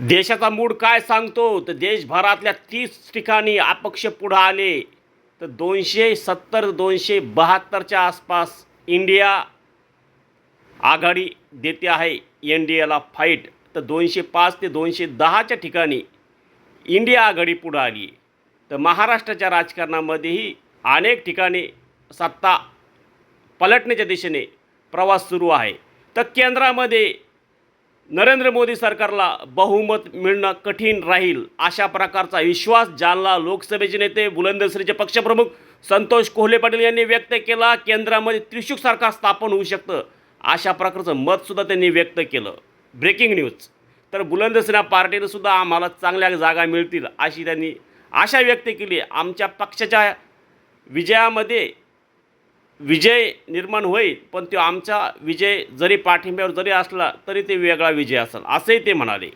देशाचा मूड काय सांगतो? तर देशभरातल्या तीस ठिकाणी अपक्ष पुढं आले. तर दोनशे सत्तर दोनशे बहात्तरच्या आसपास इंडिया आघाडी देते आहे एन डी एला फाईट तर दोनशे पाच ते दोनशे दहाच्या ठिकाणी इंडिया आघाडी पुढं आली. तर महाराष्ट्राच्या राजकारणामध्येही अनेक ठिकाणी सत्ता पलटण्याच्या दिशेने प्रवास सुरू आहे. तर केंद्रामध्ये नरेंद्र मोदी सरकारला बहुमत मिळणं कठीण राहील अशा प्रकारचा विश्वास जालना लोकसभेचे नेते बुलंदश्रीचे पक्षप्रमुख संतोष कोहले पाटील यांनी व्यक्त केला. केंद्रामध्ये त्रिशूक सरकार स्थापन होऊ शकतं अशा प्रकारचं मतसुद्धा त्यांनी व्यक्त केलं. Breaking news. तर बुलंदसेना पार्टीनंसुद्धा आम्हाला चांगल्या जागा मिळतील अशी त्यांनी आशा व्यक्त केली. आमच्या पक्षाच्या विजयामध्ये विजय निर्माण होईल पण तो आमचा विजय जरी पाठिंब्यावर जरी असला तरी ते वेगळा विजय असेल असंही ते म्हणाले.